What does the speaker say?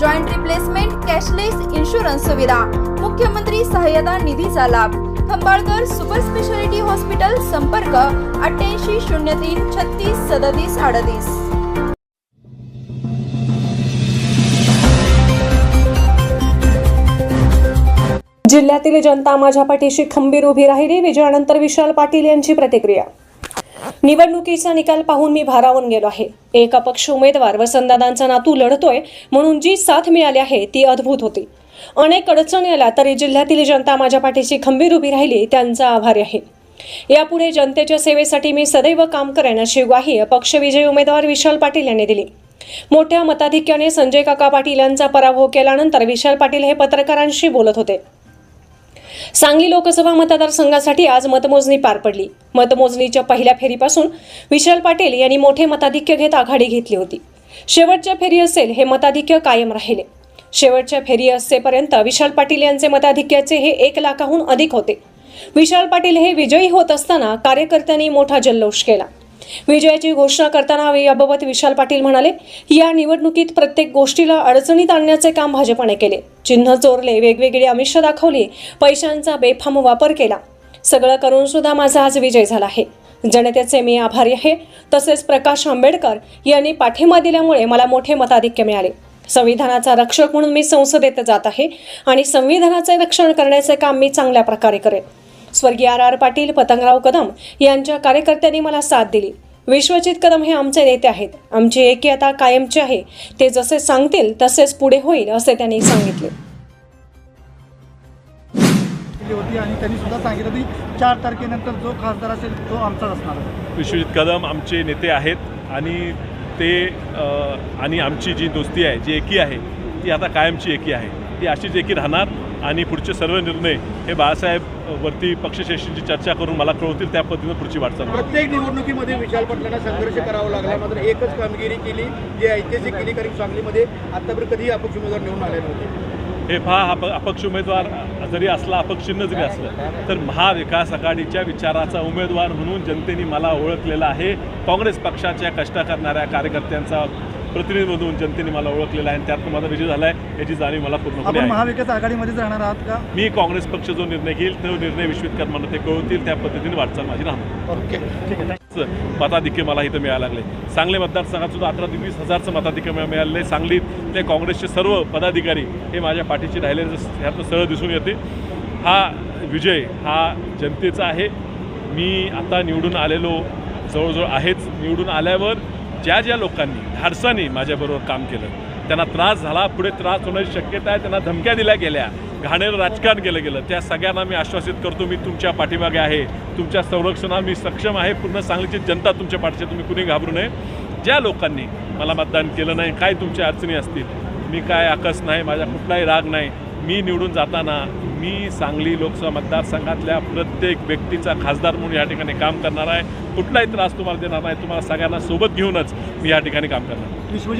joint replacement cashless insurance सुविधा मुख्यमंत्री सहाय्यता निधीचा लाभ. खंबाळकर सुपर स्पेशालिटी हॉस्पिटल संपर्क अठ्ठ्याऐंशी शून्य तीन छत्तीस सदतीस अडतीस. जिल्ह्यातील जनता माझ्या पाठीशी खंबीर उभी राहिली. विजयानंतर विशाल पाटील यांची प्रतिक्रिया. निवडणुकीचा निकाल पाहून मी भारावून गेलो आहे. एक अपक्ष उमेदवार वसंतदादांचा नातू लढतोय म्हणून जी साथ मिळाली आहे ती अद्भुत होती. अनेक अडचणी आल्या तरी जिल्ह्यातील जनता माझ्या पाठीशी खंबीर उभी राहिली त्यांचा आभारी आहे. यापुढे जनतेच्या सेवेसाठी मी सदैव काम करेन अशी ग्वाही अपक्ष विजयी उमेदवार विशाल पाटील यांनी दिली. मोठ्या मताधिक्याने संजय काका पाटील यांचा पराभव केल्यानंतर विशाल पाटील हे पत्रकारांशी बोलत होते. सांगली लोकसभा मतदारसंघासाठी आज मतमोजणी पार पडली. मतमोजणीच्या पहिल्या फेरीपासून विशाल पाटील यांनी मोठे मताधिक्य घेत आघाडी घेतली होती. शेवटच्या फेरी असेल हे मताधिक्य कायम राहिले. शेवटच्या फेरी असेपर्यंत विशाल पाटील यांचे मताधिक्याचे हे एक लाखाहून अधिक होते. विशाल पाटील हे विजयी होत असताना कार्यकर्त्यांनी मोठा जल्लोष केला. विजयाची घोषणा करताना याबाबत विशाल पाटील म्हणाले या निवडणुकीत प्रत्येक गोष्टीला अडचणीत आणण्याचे काम भाजपाने केले. चिन्ह चोरले वेगवेगळी आमिष दाखवली पैशांचा बेफाम वापर केला. सगळं करून सुद्धा माझा आज विजय झाला आहे. जनतेचे मी आभारी आहे. तसेच प्रकाश आंबेडकर यांनी पाठिंबा दिल्यामुळे मला मोठे मताधिक्य मिळाले. संविधानाचा रक्षक म्हणून मी संसदेत जात आहे आणि संविधानाचे रक्षण करण्याचे काम मी चांगल्या प्रकारे करेन. स्वर्गीय आर आर पाटील पतंगराव कदम यांच्या कार्यकर्त्यांनी मला साथ दिली. विश्वजित कदम हे आमचे नेते आहेत. आमची एकी आता कायमची आहे. ते जसे सांगतील तसेच पुढे होईल असे त्यांनी सांगितले. होती आणि त्यांनी सुद्धा सांगितलं की चार तारखेनंतर जो खासदार असेल तो आमचाच असणार विश्वजित कदम आमचे नेते आहेत आणि ते आणि आमची जी दोस्ती आहे जी एकी आहे ती आता कायमची एकी आहे. ती अशीच एकी राहणार. आणि पुढचे सर्व निर्णय हे बाळासाहेब वरती पक्षश्रेष्ठींची चर्चा करून मला कळवतील त्या पद्धतीनं पुढची वाटचाल. प्रत्येक निवडणुकीमध्ये विशाल पाटलांना संघर्ष करावा लागला. मात्र एकच कामगिरी केली जी ऐतिहासिक केली कारण सांगलीमध्ये आतापर्यंत कधीही अपक्ष उमेदवार निवडून आले नव्हते. हे पहा अपक्ष उमेदवार जरी असला अपक्ष चिन्ह जरी असलं तर महाविकास आघाडीच्या विचाराचा उमेदवार म्हणून जनतेने मला ओळखलेला आहे. काँग्रेस पक्षाच्या कष्ट करणाऱ्या कार्यकर्त्यांचा प्रतिनिधी म्हणून जनतेने मला ओळखलेला आहे आणि त्यातून माझा विजय झाला आहे याची जाणीव मला आहे. महाविकास आघाडीमध्येच राहणार आहात का? मी काँग्रेस पक्ष जो निर्णय घेईल तो निर्णय विश्वित कर्मानं ते कळवतील त्या पद्धतीने वाटचाल माझी राहणार. ओके ठीक आहे च मताधिक्य मला इथं मिळायला लागले सांगली मतदारसंघात सुद्धा अठरा ते वीस हजारचं मताधिक्य मिळा- मिळालेलं आहे. सांगलीत ते काँग्रेसचे सर्व पदाधिकारी हे माझ्या पाठीशी राहिलेले ह्यातनं सरळ दिसून येते. हा विजय हा जनतेचा आहे. मी आता निवडून आलेलो जवळजवळ आहेच. निवडून आल्यावर ज्या ज्या लोकांनी धाडसाने माझ्याबरोबर काम केलं त्यांना त्रास झाला पुढे त्रास होण्याची शक्यता आहे त्यांना धमक्या दिल्या गेल्या घाणेरं राजकारण केलं गेलं त्या सगळ्यांना मी आश्वासित करतो मी तुमच्या पाठीमागे आहे तुमच्या संरक्षणा मी सक्षम आहे पूर्ण सांगलीची जनता तुमच्या पाठीशी तुम्ही कुणी घाबरू नये. ज्या लोकांनी मला मतदान केलं नाही काय तुमच्या अडचणी असतील मी काय आकस नाही माझा कुठलाही राग नाही मी निवडून जाताना मी सांगली लोकसभा मतदारसंघातल्या प्रत्येक व्यक्तीचा खासदार म्हणून या ठिकाणी काम करणार आहे. कुठलाही त्रास तुम्हाला देणार नाही. तुम्हाला सगळ्यांना सोबत घेऊनच मी या ठिकाणी काम करणार विश्वजित